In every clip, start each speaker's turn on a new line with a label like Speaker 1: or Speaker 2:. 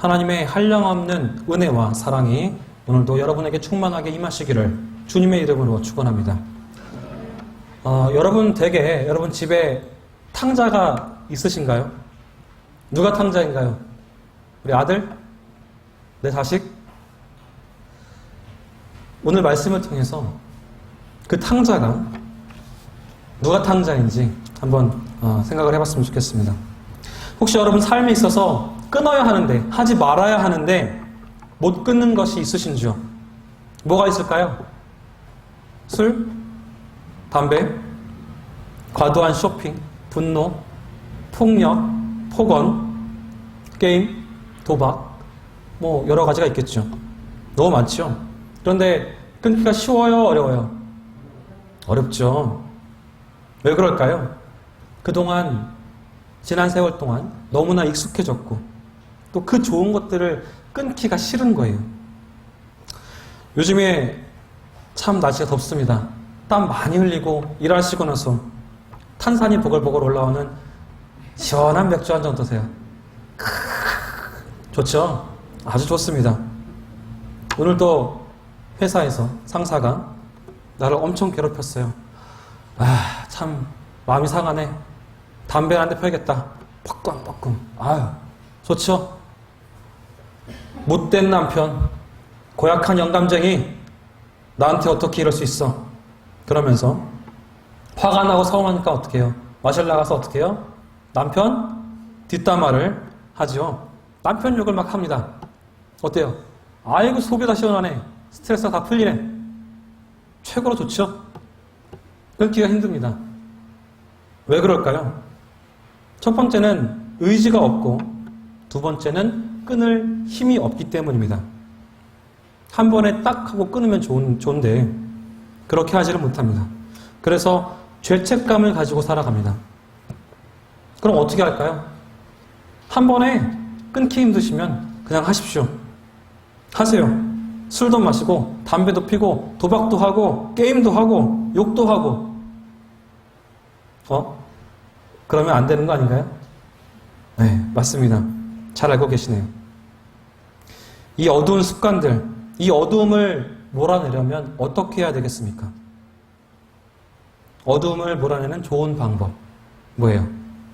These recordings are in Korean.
Speaker 1: 하나님의 한량없는 은혜와 사랑이 오늘도 여러분에게 충만하게 임하시기를 주님의 이름으로 축원합니다. 어, 여러분 댁에 여러분 집에 탕자가 있으신가요? 누가 탕자인가요? 우리 아들? 내 자식? 오늘 말씀을 통해서 그 탕자가 누가 탕자인지 한번 어, 생각을 해봤으면 좋겠습니다. 혹시 여러분 삶에 있어서 끊어야 하는데 하지 말아야 하는데 못 끊는 것이 있으신지요? 뭐가 있을까요? 술, 담배, 과도한 쇼핑, 분노, 폭력, 폭언, 게임, 도박, 뭐 여러 가지가 있겠죠. 너무 많죠. 그런데 끊기가 쉬워요, 어려워요? 어렵죠. 왜 그럴까요? 그동안 지난 세월 동안 너무나 익숙해졌고 또 그 좋은 것들을 끊기가 싫은 거예요. 요즘에 참 날씨가 덥습니다. 땀 많이 흘리고 일하시고 나서 탄산이 보글보글 올라오는 시원한 맥주 한 잔 어떠세요? 좋죠? 아주 좋습니다. 오늘 또 회사에서 상사가 나를 엄청 괴롭혔어요. 아, 참 마음이 상하네. 담배 한 대 펴야겠다. 뻐끔 뻐끔. 아유, 좋죠? 못된 남편, 고약한 영감쟁이, 나한테 어떻게 이럴 수 있어? 그러면서 화가 나고 서운하니까 어떻게 해요? 마실 나가서 어떻게 해요? 남편 뒷담화를 하죠. 남편 욕을 막 합니다. 어때요? 아이고 속이 다 시원하네. 스트레스가 다 풀리네. 최고로 좋죠? 끊기가 힘듭니다. 왜 그럴까요? 첫 번째는 의지가 없고 두 번째는 끊을 힘이 없기 때문입니다. 한 번에 딱 하고 끊으면 좋은, 좋은데 그렇게 하지를 못합니다. 그래서 죄책감을 가지고 살아갑니다. 그럼 어떻게 할까요? 한 번에 끊기 힘드시면 그냥 하십시오. 하세요. 술도 마시고 담배도 피고 도박도 하고 게임도 하고 욕도 하고 어? 그러면 안 되는 거 아닌가요? 네, 맞습니다. 잘 알고 계시네요. 이 어두운 습관들, 이 어두움을 몰아내려면 어떻게 해야 되겠습니까? 어두움을 몰아내는 좋은 방법. 뭐예요?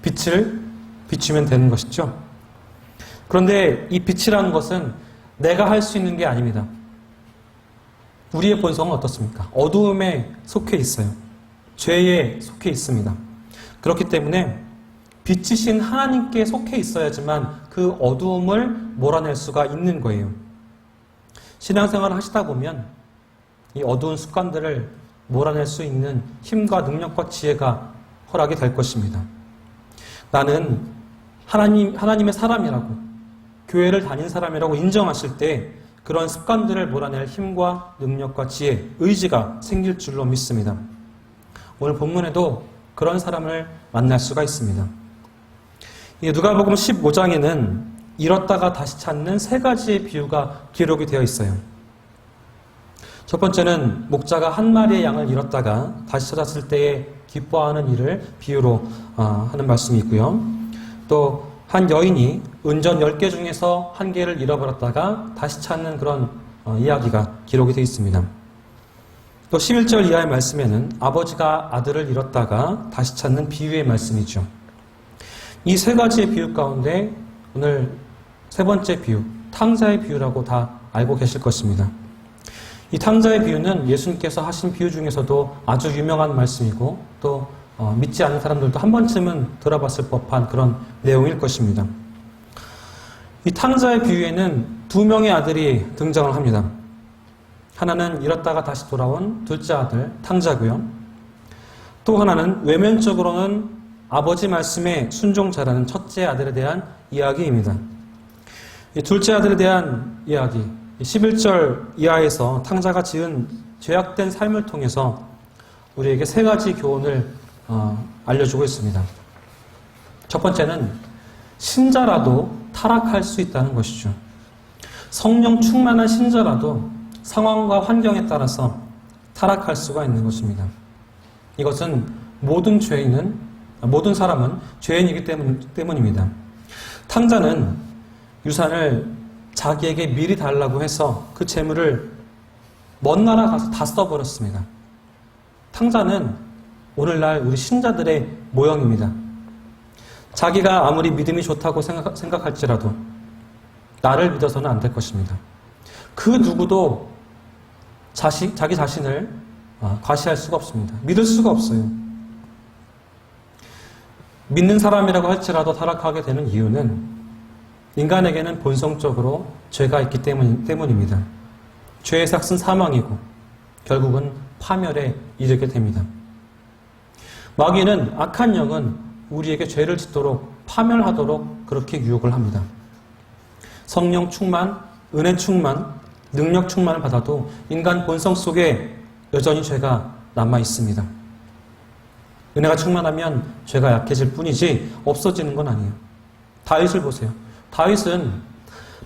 Speaker 1: 빛을 비추면 되는 것이죠. 그런데 이 빛이라는 것은 내가 할 수 있는 게 아닙니다. 우리의 본성은 어떻습니까? 어두움에 속해 있어요. 죄에 속해 있습니다. 그렇기 때문에 빛이신 하나님께 속해 있어야지만 그 어두움을 몰아낼 수가 있는 거예요. 신앙생활을 하시다 보면 이 어두운 습관들을 몰아낼 수 있는 힘과 능력과 지혜가 허락이 될 것입니다. 나는 하나님, 하나님의 사람이라고, 교회를 다닌 사람이라고 인정하실 때 그런 습관들을 몰아낼 힘과 능력과 지혜, 의지가 생길 줄로 믿습니다. 오늘 본문에도 그런 사람을 만날 수가 있습니다. 누가복음 15장에는 잃었다가 다시 찾는 세 가지의 비유가 기록이 되어 있어요. 첫 번째는 목자가 한 마리의 양을 잃었다가 다시 찾았을 때에 기뻐하는 일을 비유로 어, 하는 말씀이 있고요. 또 한 여인이 은전 10개 중에서 한 개를 잃어버렸다가 다시 찾는 그런 어, 이야기가 기록이 되어 있습니다. 또 11절 이하의 말씀에는 아버지가 아들을 잃었다가 다시 찾는 비유의 말씀이죠. 이 세 가지의 비유 가운데 오늘 세 번째 비유, 탕자의 비유라고 다 알고 계실 것입니다. 이 탕자의 비유는 예수님께서 하신 비유 중에서도 아주 유명한 말씀이고 또 어, 믿지 않는 사람들도 한 번쯤은 들어봤을 법한 그런 내용일 것입니다. 이 탕자의 비유에는 두 명의 아들이 등장을 합니다. 하나는 잃었다가 다시 돌아온 둘째 아들 탕자고요. 또 하나는 외면적으로는 아버지 말씀에 순종자라는 첫째 아들에 대한 이야기입니다. 이 둘째 아들에 대한 이야기, 11절 이하에서 탕자가 지은 죄악된 삶을 통해서 우리에게 세 가지 교훈을 어, 알려주고 있습니다. 첫 번째는 신자라도 타락할 수 있다는 것이죠. 성령 충만한 신자라도 상황과 환경에 따라서 타락할 수가 있는 것입니다. 이것은 모든 죄인은 모든 사람은 죄인이기 때문, 때문 입니다. 탕자는 유산을 자기에게 미리 달라고 해서 그 재물을 먼 나라 가서 다 써버렸습니다. 탕자는 오늘날 우리 신자들의 모형입니다. 자기가 아무리 믿음이 좋다고 생각, 생각할지라도 나를 믿어서는 안 될 것입니다. 그 누구도 자시, 자기 자신을 아, 과시할 수가 없습니다. 믿을 수가 없어요. 믿는 사람이라고 할지라도 타락하게 되는 이유는 인간에게는 본성적으로 죄가 있기 때문, 때문입니다. 죄의 삭은 사망이고 결국은 파멸에 이르게 됩니다. 마귀는 악한 영은 우리에게 죄를 짓도록 파멸하도록 그렇게 유혹을 합니다. 성령 충만, 은혜 충만, 능력 충만을 받아도 인간 본성 속에 여전히 죄가 남아 있습니다. 은혜가 충만하면 죄가 약해질 뿐이지 없어지는 건 아니에요. 다윗을 보세요. 다윗은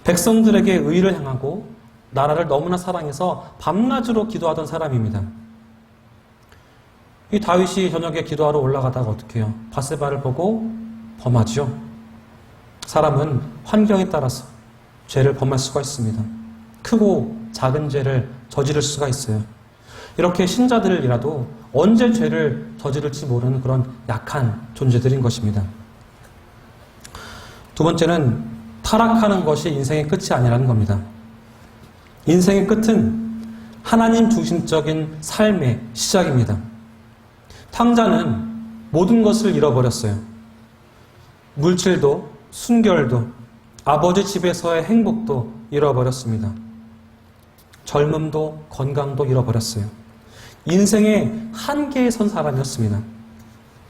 Speaker 1: 백성들에게 의를 행하고 나라를 너무나 사랑해서 밤낮으로 기도하던 사람입니다. 이 다윗이 저녁에 기도하러 올라가다가 어떻게 해요? 바세바를 보고 범하죠. 사람은 환경에 따라서 죄를 범할 수가 있습니다. 크고 작은 죄를 저지를 수가 있어요. 이렇게 신자들이라도 언제 죄를 저지를지 모르는 그런 약한 존재들인 것입니다. 두 번째는 타락하는 것이 인생의 끝이 아니라는 겁니다. 인생의 끝은 하나님 중심적인 삶의 시작입니다. 탕자는 모든 것을 잃어버렸어요. 물질도, 순결도, 아버지 집에서의 행복도 잃어버렸습니다. 젊음도, 건강도 잃어버렸어요. 인생의 한계에 선 사람이었습니다.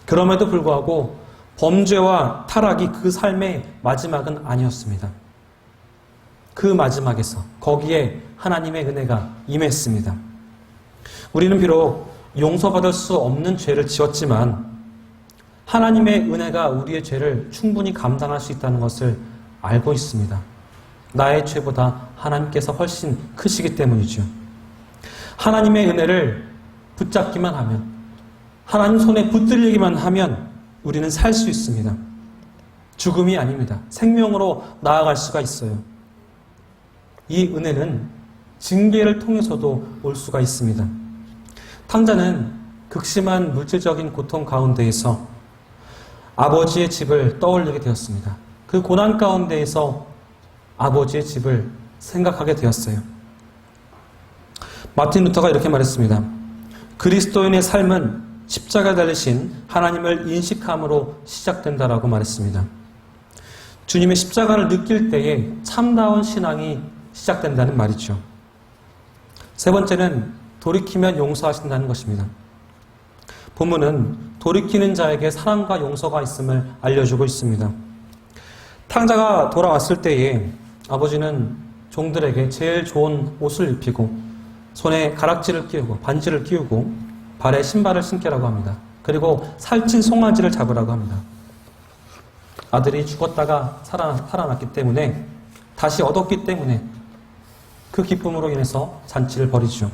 Speaker 1: 그럼에도 불구하고 범죄와 타락이 그 삶의 마지막은 아니었습니다. 그 마지막에서 거기에 하나님의 은혜가 임했습니다. 우리는 비록 용서받을 수 없는 죄를 지었지만 하나님의 은혜가 우리의 죄를 충분히 감당할 수 있다는 것을 알고 있습니다. 나의 죄보다 하나님께서 훨씬 크시기 때문이죠. 하나님의 은혜를 붙잡기만 하면, 하나님 손에 붙들리기만 하면 우리는 살 수 있습니다. 죽음이 아닙니다. 생명으로 나아갈 수가 있어요. 이 은혜는 징계를 통해서도 올 수가 있습니다. 탕자는 극심한 물질적인 고통 가운데에서 아버지의 집을 떠올리게 되었습니다. 그 고난 가운데에서 아버지의 집을 생각하게 되었어요. 마틴 루터가 이렇게 말했습니다. 그리스도인의 삶은 십자가 달리신 하나님을 인식함으로 시작된다라고 말했습니다. 주님의 십자가를 느낄 때에 참다운 신앙이 시작된다는 말이죠. 세 번째는 돌이키면 용서하신다는 것입니다. 본문은 돌이키는 자에게 사랑과 용서가 있음을 알려주고 있습니다. 탕자가 돌아왔을 때에 아버지는 종들에게 제일 좋은 옷을 입히고 손에 가락지를 끼우고 반지를 끼우고 발에 신발을 신게라고 합니다. 그리고 살찐 송아지를 잡으라고 합니다. 아들이 죽었다가 살아, 살아났기 때문에 다시 얻었기 때문에 그 기쁨으로 인해서 잔치를 벌이죠.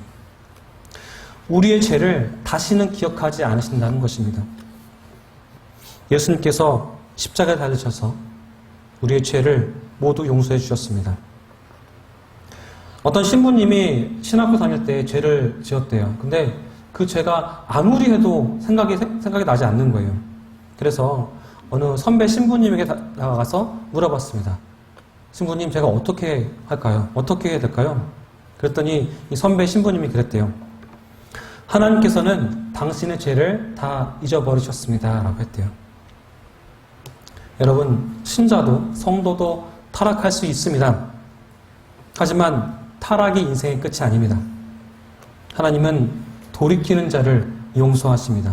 Speaker 1: 우리의 죄를 다시는 기억하지 않으신다는 것입니다. 예수님께서 십자가에 달리셔서 우리의 죄를 모두 용서해 주셨습니다. 어떤 신부님이 신학교 다닐 때 죄를 지었대요. 근데 그 죄가 아무리 해도 생각이, 생각이 나지 않는 거예요. 그래서 어느 선배 신부님에게 나가서 물어봤습니다. 신부님, 제가 어떻게 할까요? 어떻게 해야 될까요? 그랬더니 이 선배 신부님이 그랬대요. 하나님께서는 당신의 죄를 다 잊어버리셨습니다. 라고 했대요. 여러분, 신자도 성도도 타락할 수 있습니다. 하지만 타락이 인생의 끝이 아닙니다. 하나님은 돌이키는 자를 용서하십니다.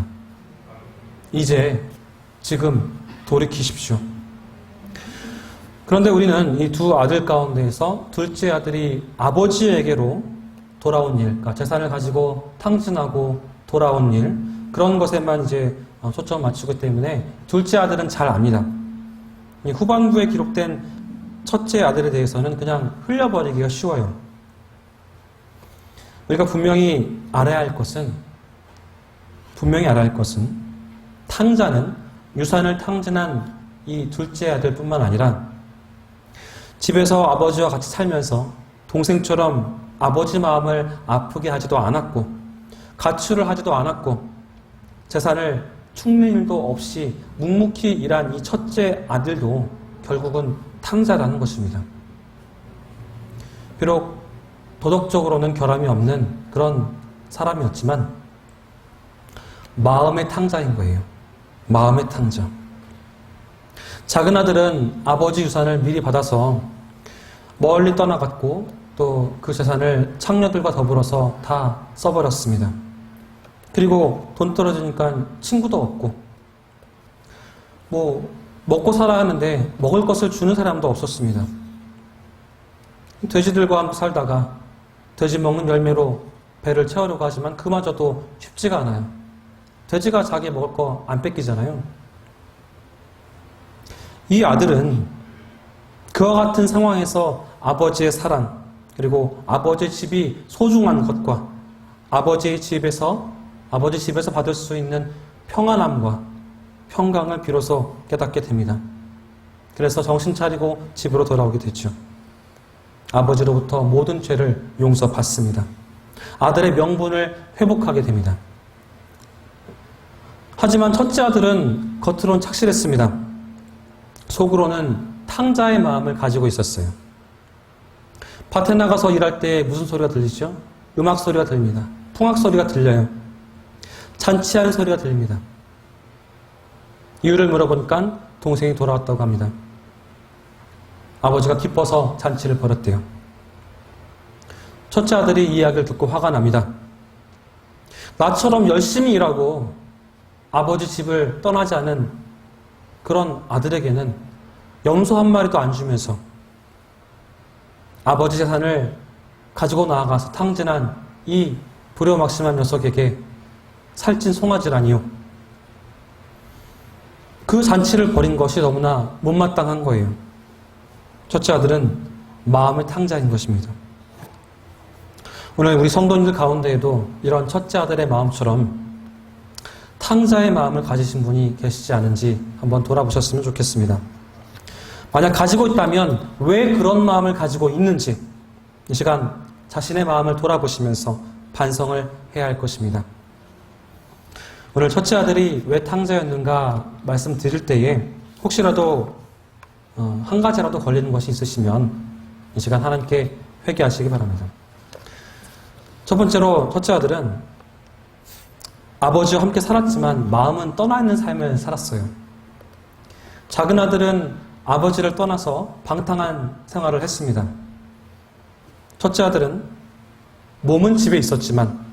Speaker 1: 이제, 지금 돌이키십시오. 그런데 우리는 이 두 아들 가운데에서 둘째 아들이 아버지에게로 돌아온 일, 그러니까 재산을 가지고 탕진하고 돌아온 일, 그런 것에만 이제 어, 초점 맞추기 때문에 둘째 아들은 잘 압니다. 후반부에 기록된 첫째 아들에 대해서는 그냥 흘려버리기가 쉬워요. 우리가 분명히 알아야 할 것은, 분명히 알아야 할 것은, 탕자는 유산을 탕진한 이 둘째 아들뿐만 아니라 집에서 아버지와 같이 살면서 동생처럼 아버지 마음을 아프게 하지도 않았고 가출을 하지도 않았고 재산을 축는 일도 없이 묵묵히 일한 이 첫째 아들도 결국은 탕자라는 것입니다. 비록 도덕적으로는 결함이 없는 그런 사람이었지만 마음의 탕자인 거예요. 마음의 탕자. 작은 아들은 아버지 유산을 미리 받아서 멀리 떠나갔고 또 그 재산을 창녀들과 더불어서 다 써버렸습니다. 그리고 돈 떨어지니까 친구도 없고 뭐 먹고 살아야 하는데 먹을 것을 주는 사람도 없었습니다. 돼지들과 함께 살다가 돼지 먹는 열매로 배를 채우려고 하지만 그마저도 쉽지가 않아요. 돼지가 자기 먹을 거 안 뺏기잖아요. 이 아들은 그와 같은 상황에서 아버지의 사랑, 그리고 아버지의 집이 소중한 것과 아버지의 집에서, 아버지 집에서 받을 수 있는 평안함과 평강을 비로소 깨닫게 됩니다. 그래서 정신 차리고 집으로 돌아오게 되죠. 아버지로부터 모든 죄를 용서받습니다. 아들의 명분을 회복하게 됩니다. 하지만 첫째 아들은 겉으로는 착실했습니다. 속으로는 탕자의 마음을 가지고 있었어요. 밭에 나가서 일할 때 무슨 소리가 들리죠? 음악 소리가 들립니다. 풍악 소리가 들려요. 잔치하는 소리가 들립니다. 이유를 물어보니까 동생이 돌아왔다고 합니다. 아버지가 기뻐서 잔치를 벌였대요. 첫째 아들이 이 이야기를 듣고 화가 납니다. 나처럼 열심히 일하고 아버지 집을 떠나지 않은 그런 아들에게는 염소 한 마리도 안 주면서 아버지 재산을 가지고 나아가서 탕진한 이 불효막심한 녀석에게 살찐 송아지라니요. 그 잔치를 벌인 것이 너무나 못마땅한 거예요. 첫째 아들은 마음의 탕자인 것입니다. 오늘 우리 성도님들 가운데에도 이런 첫째 아들의 마음처럼 탕자의 마음을 가지신 분이 계시지 않은지 한번 돌아보셨으면 좋겠습니다. 만약 가지고 있다면 왜 그런 마음을 가지고 있는지 이 시간 자신의 마음을 돌아보시면서 반성을 해야 할 것입니다. 오늘 첫째 아들이 왜 탕자였는가 말씀드릴 때에 혹시라도 어, 한 가지라도 걸리는 것이 있으시면 이 시간 하나님께 회개하시기 바랍니다. 첫 번째로 첫째 아들은 아버지와 함께 살았지만 마음은 떠나 있는 삶을 살았어요. 작은 아들은 아버지를 떠나서 방탕한 생활을 했습니다. 첫째 아들은 몸은 집에 있었지만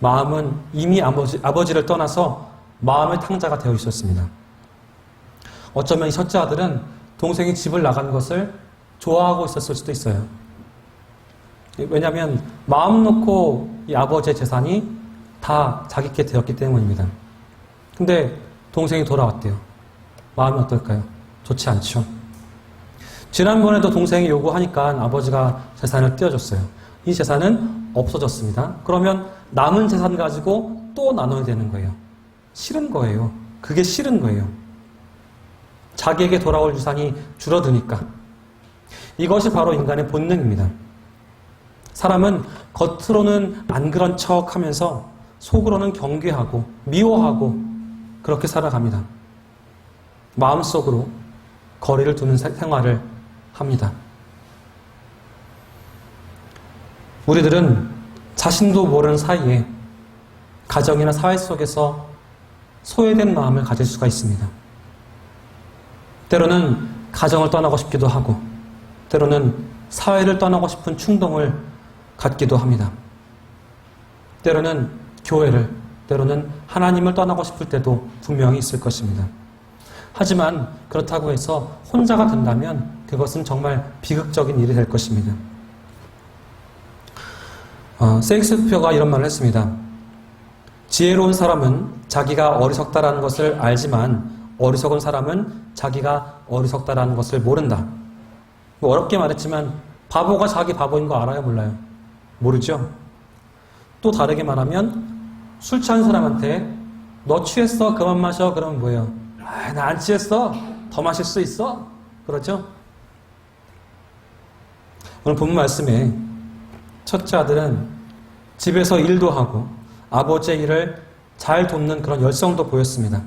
Speaker 1: 마음은 이미 아버지, 아버지를 떠나서 마음의 탕자가 되어 있었습니다. 어쩌면 이 첫째 아들은 동생이 집을 나간 것을 좋아하고 있었을 수도 있어요. 왜냐하면 마음 놓고 이 아버지의 재산이 다 자기께 되었기 때문입니다. 근데 동생이 돌아왔대요. 마음이 어떨까요? 좋지 않죠. 지난번에도 동생이 요구하니까 아버지가 재산을 떼어줬어요. 이 재산은 없어졌습니다. 그러면 남은 재산 가지고 또 나눠야 되는 거예요. 싫은 거예요. 그게 싫은 거예요. 자기에게 돌아올 유산이 줄어드니까. 이것이 바로 인간의 본능입니다. 사람은 겉으로는 안 그런 척 하면서 속으로는 경계하고 미워하고 그렇게 살아갑니다. 마음속으로 거리를 두는 생활을 합니다. 우리들은 자신도 모르는 사이에 가정이나 사회 속에서 소외된 마음을 가질 수가 있습니다. 때로는 가정을 떠나고 싶기도 하고, 때로는 사회를 떠나고 싶은 충동을 갖기도 합니다. 때로는 교회를, 때로는 하나님을 떠나고 싶을 때도 분명히 있을 것입니다. 하지만 그렇다고 해서 혼자가 된다면 그것은 정말 비극적인 일이 될 것입니다. 어, 세익스피어가 이런 말을 했습니다. 지혜로운 사람은 자기가 어리석다라는 것을 알지만 어리석은 사람은 자기가 어리석다라는 것을 모른다. 뭐 어렵게 말했지만 바보가 자기 바보인 거 알아요, 몰라요? 모르죠. 또 다르게 말하면 술 취한 사람한테 너 취했어, 그만 마셔. 그러면 뭐예요? 아, 나 안 취했어. 더 마실 수 있어. 그렇죠? 오늘 본문 말씀에 첫째 아들은 집에서 일도 하고 아버지의 일을 잘 돕는 그런 열성도 보였습니다.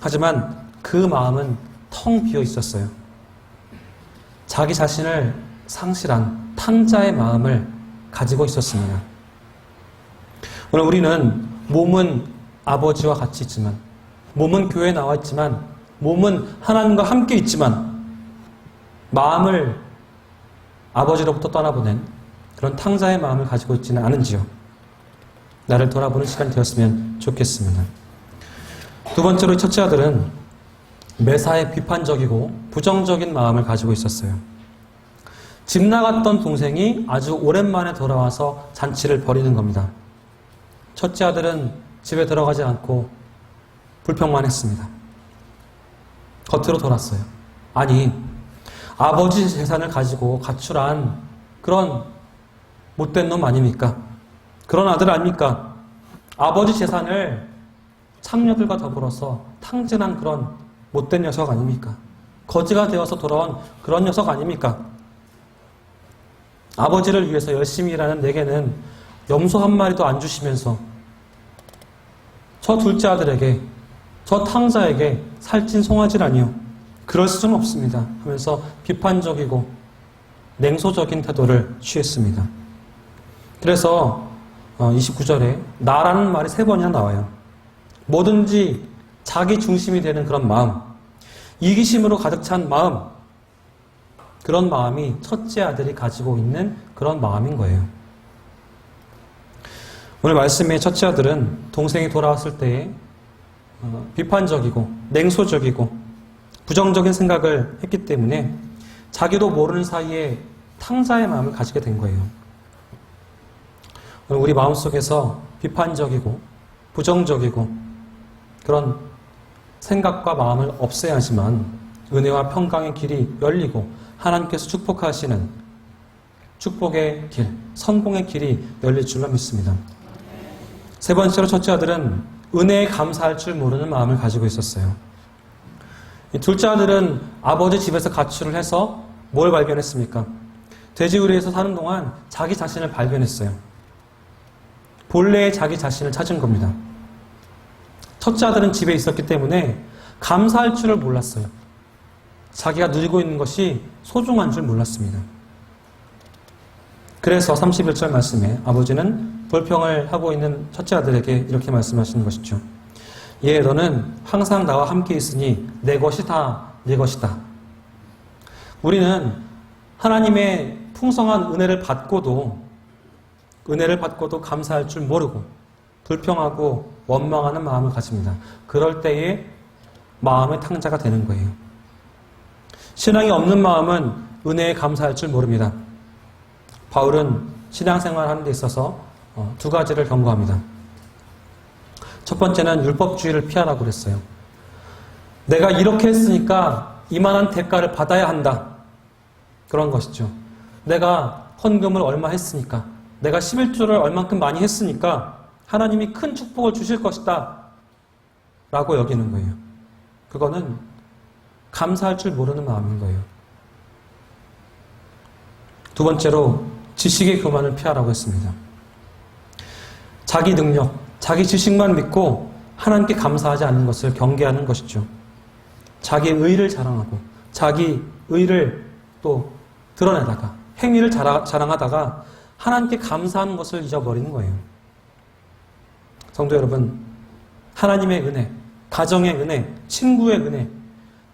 Speaker 1: 하지만 그 마음은 텅 비어 있었어요. 자기 자신을 상실한 탕자의 마음을 가지고 있었습니다. 오늘 우리는 몸은 아버지와 같이 있지만, 몸은 교회에 나와 있지만, 몸은 하나님과 함께 있지만, 마음을 아버지로부터 떠나보낸 그런 탕자의 마음을 가지고 있지는 않은지요. 나를 돌아보는 시간이 되었으면 좋겠습니다. 두 번째로 첫째 아들은 매사에 비판적이고 부정적인 마음을 가지고 있었어요. 집 나갔던 동생이 아주 오랜만에 돌아와서 잔치를 벌이는 겁니다. 첫째 아들은 집에 들어가지 않고 불평만 했습니다. 겉으로 돌았어요. 아니, 아버지 재산을 가지고 가출한 그런 못된 놈 아닙니까? 그런 아들 아닙니까? 아버지 재산을 창녀들과 더불어서 탕진한 그런 못된 녀석 아닙니까? 거지가 되어서 돌아온 그런 녀석 아닙니까? 아버지를 위해서 열심히 일하는 내게는 염소 한 마리도 안 주시면서 저 둘째 아들에게 저 탕자에게 살찐 송아지라니요. 그럴 수는 없습니다. 하면서 비판적이고 냉소적인 태도를 취했습니다. 그래서 29절에 나라는 말이 세 번이나 나와요. 뭐든지 자기 중심이 되는 그런 마음, 이기심으로 가득 찬 마음, 그런 마음이 첫째 아들이 가지고 있는 그런 마음인 거예요. 오늘 말씀의 첫째 아들은 동생이 돌아왔을 때에 어, 비판적이고 냉소적이고 부정적인 생각을 했기 때문에 자기도 모르는 사이에 탕자의 마음을 가지게 된 거예요. 우리 마음속에서 비판적이고 부정적이고 그런 생각과 마음을 없애야지만 은혜와 평강의 길이 열리고 하나님께서 축복하시는 축복의 길, 성공의 길이 열릴 줄로 믿습니다. 세 번째로 첫째 아들은 은혜에 감사할 줄 모르는 마음을 가지고 있었어요. 이 둘째 아들은 아버지 집에서 가출을 해서 뭘 발견했습니까? 돼지우리에서 사는 동안 자기 자신을 발견했어요. 본래의 자기 자신을 찾은 겁니다. 첫째 아들은 집에 있었기 때문에 감사할 줄을 몰랐어요. 자기가 누리고 있는 것이 소중한 줄 몰랐습니다. 그래서 31절 말씀에 아버지는 불평을 하고 있는 첫째 아들에게 이렇게 말씀하시는 것이죠. 얘 너는 항상 나와 함께 있으니 내 것이 다네 것이다. 우리는 하나님의 풍성한 은혜를 받고도 은혜를 받고도 감사할 줄 모르고 불평하고 원망하는 마음을 가집니다. 그럴 때에 마음의 탕자가 되는 거예요. 신앙이 없는 마음은 은혜에 감사할 줄 모릅니다. 바울은 신앙생활 하는 데 있어서 어, 두 가지를 경고합니다. 첫 번째는 율법주의를 피하라고 그랬어요. 내가 이렇게 했으니까 이만한 대가를 받아야 한다. 그런 것이죠. 내가 헌금을 얼마 했으니까, 내가 11조를 얼만큼 많이 했으니까 하나님이 큰 축복을 주실 것이다. 라고 여기는 거예요. 그거는 감사할 줄 모르는 마음인 거예요. 두 번째로 지식의 교만을 피하라고 했습니다. 자기 능력, 자기 지식만 믿고 하나님께 감사하지 않는 것을 경계하는 것이죠. 자기 의를 자랑하고 자기 의를 또 드러내다가 행위를 자랑하다가 하나님께 감사하는 것을 잊어버리는 거예요. 성도 여러분, 하나님의 은혜, 가정의 은혜, 친구의 은혜,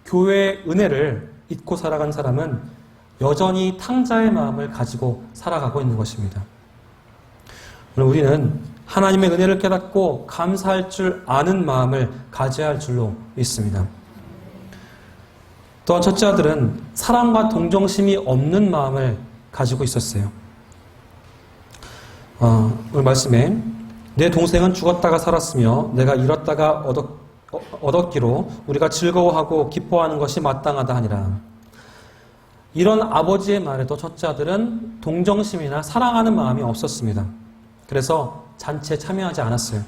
Speaker 1: 교회의 은혜를 잊고 살아간 사람은 여전히 탕자의 마음을 가지고 살아가고 있는 것입니다. 우리는 하나님의 은혜를 깨닫고 감사할 줄 아는 마음을 가져야 할 줄로 믿습니다. 또한 첫째 아들은 사랑과 동정심이 없는 마음을 가지고 있었어요. 어, 오늘 말씀에 내 동생은 죽었다가 살았으며 내가 잃었다가 얻었, 얻었기로 우리가 즐거워하고 기뻐하는 것이 마땅하다 하니라. 이런 아버지의 말에도 첫째 아들은 동정심이나 사랑하는 마음이 없었습니다. 그래서 잔치에 참여하지 않았어요.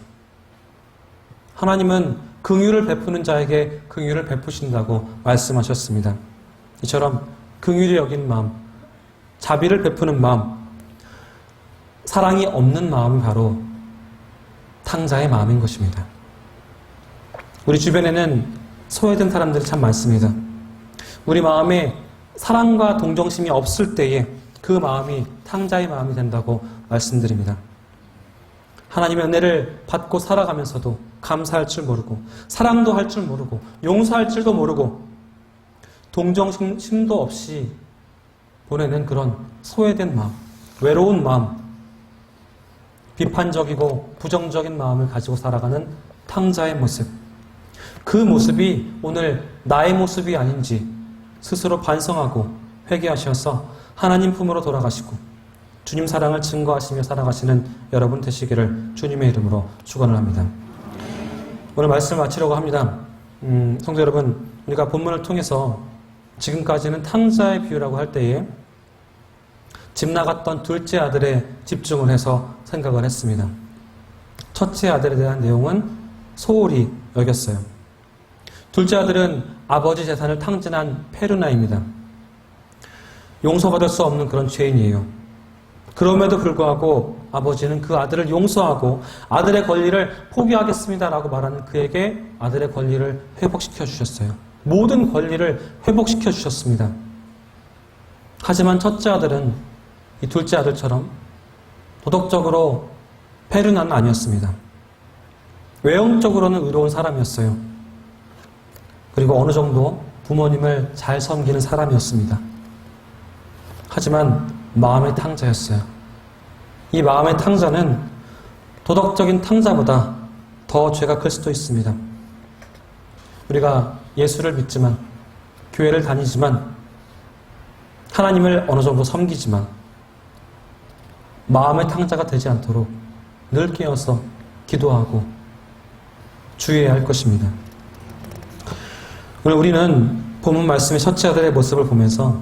Speaker 1: 하나님은 긍휼을 베푸는 자에게 긍휼을 베푸신다고 말씀하셨습니다. 이처럼 긍휼이 여긴 마음, 자비를 베푸는 마음, 사랑이 없는 마음이 바로 탕자의 마음인 것입니다. 우리 주변에는 소외된 사람들이 참 많습니다. 우리 마음에 사랑과 동정심이 없을 때에 그 마음이 탕자의 마음이 된다고 말씀드립니다. 하나님의 은혜를 받고 살아가면서도 감사할 줄 모르고 사랑도 할 줄 모르고 용서할 줄도 모르고 동정심도 없이 보내는 그런 소외된 마음, 외로운 마음, 비판적이고 부정적인 마음을 가지고 살아가는 탕자의 모습. 그 모습이 오늘 나의 모습이 아닌지 스스로 반성하고 회개하셔서 하나님 품으로 돌아가시고 주님 사랑을 증거하시며 살아가시는 여러분 되시기를 주님의 이름으로 축원을 합니다. 오늘 말씀을 마치려고 합니다. 음, 성도 여러분, 우리가 본문을 통해서 지금까지는 탕자의 비유라고 할 때에 집 나갔던 둘째 아들에 집중을 해서 생각을 했습니다. 첫째 아들에 대한 내용은 소홀히 여겼어요. 둘째 아들은 아버지 재산을 탕진한 페르나입니다. 용서받을 수 없는 그런 죄인이에요. 그럼에도 불구하고 아버지는 그 아들을 용서하고 아들의 권리를 포기하겠습니다라고 말하는 그에게 아들의 권리를 회복시켜 주셨어요. 모든 권리를 회복시켜 주셨습니다. 하지만 첫째 아들은 이 둘째 아들처럼 도덕적으로 페르나는 아니었습니다. 외형적으로는 의로운 사람이었어요. 그리고 어느 정도 부모님을 잘 섬기는 사람이었습니다. 하지만 마음의 탕자였어요. 이 마음의 탕자는 도덕적인 탕자보다 더 죄가 클 수도 있습니다. 우리가 예수를 믿지만, 교회를 다니지만, 하나님을 어느 정도 섬기지만, 마음의 탕자가 되지 않도록 늘 깨어서 기도하고 주의해야 할 것입니다. 오늘 우리는 본문 말씀의 첫째 아들의 모습을 보면서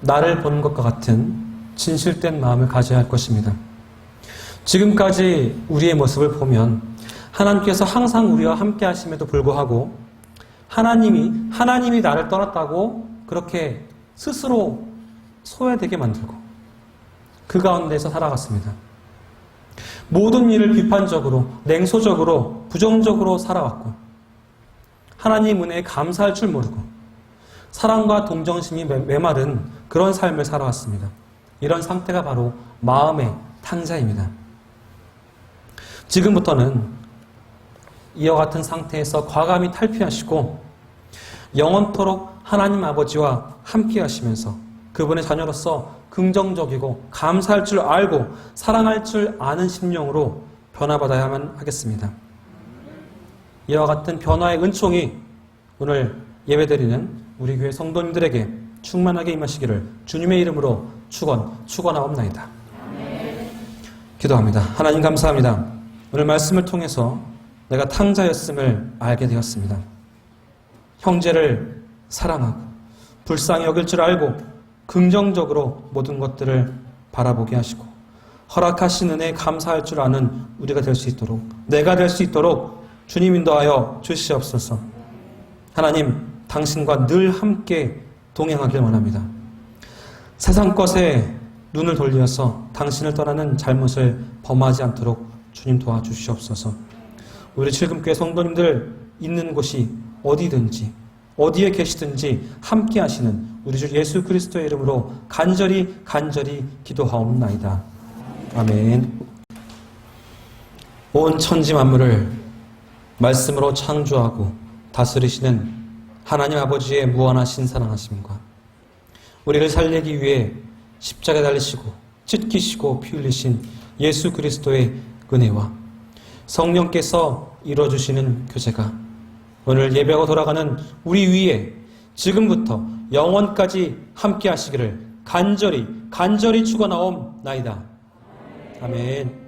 Speaker 1: 나를 보는 것과 같은 진실된 마음을 가져야 할 것입니다. 지금까지 우리의 모습을 보면 하나님께서 항상 우리와 함께 하심에도 불구하고 하나님이 하나님이 나를 떠났다고 그렇게 스스로 소외되게 만들고 그 가운데서 살아갔습니다. 모든 일을 비판적으로, 냉소적으로, 부정적으로 살아왔고, 하나님 은혜에 감사할 줄 모르고, 사랑과 동정심이 메마른 그런 삶을 살아왔습니다. 이런 상태가 바로 마음의 탕자입니다. 지금부터는 이와 같은 상태에서 과감히 탈피하시고, 영원토록 하나님 아버지와 함께 하시면서 그분의 자녀로서 긍정적이고 감사할 줄 알고 사랑할 줄 아는 심령으로 변화받아야만 하겠습니다. 이와 같은 변화의 은총이 오늘 예배드리는 우리 교회 성도님들에게 충만하게 임하시기를 주님의 이름으로 축원, 축원하옵나이다. 기도합니다. 하나님 감사합니다. 오늘 말씀을 통해서 내가 탕자였음을 알게 되었습니다. 형제를 사랑하고 불쌍히 여길 줄 알고 긍정적으로 모든 것들을 바라보게 하시고 허락하신 은혜에 감사할 줄 아는 우리가 될 수 있도록 내가 될 수 있도록 주님 인도하여 주시옵소서. 하나님 당신과 늘 함께 동행하길 원합니다. 세상 것에 눈을 돌려서 당신을 떠나는 잘못을 범하지 않도록 주님 도와주시옵소서. 우리 칠금교회 성도님들 있는 곳이 어디든지 어디에 계시든지 함께 하시는 우리 주 예수 그리스도의 이름으로 간절히 간절히 기도하옵나이다. 아멘. 온 천지 만물을 말씀으로 창조하고 다스리시는 하나님 아버지의 무한하신 사랑하심과 우리를 살리기 위해 십자가에 달리시고 찢기시고 피 흘리신 예수 그리스도의 은혜와 성령께서 이루어주시는 교제가 오늘 예배하고 돌아가는 우리 위에 지금부터 영원까지 함께 하시기를 간절히 간절히 축원하옵나이다. 아멘.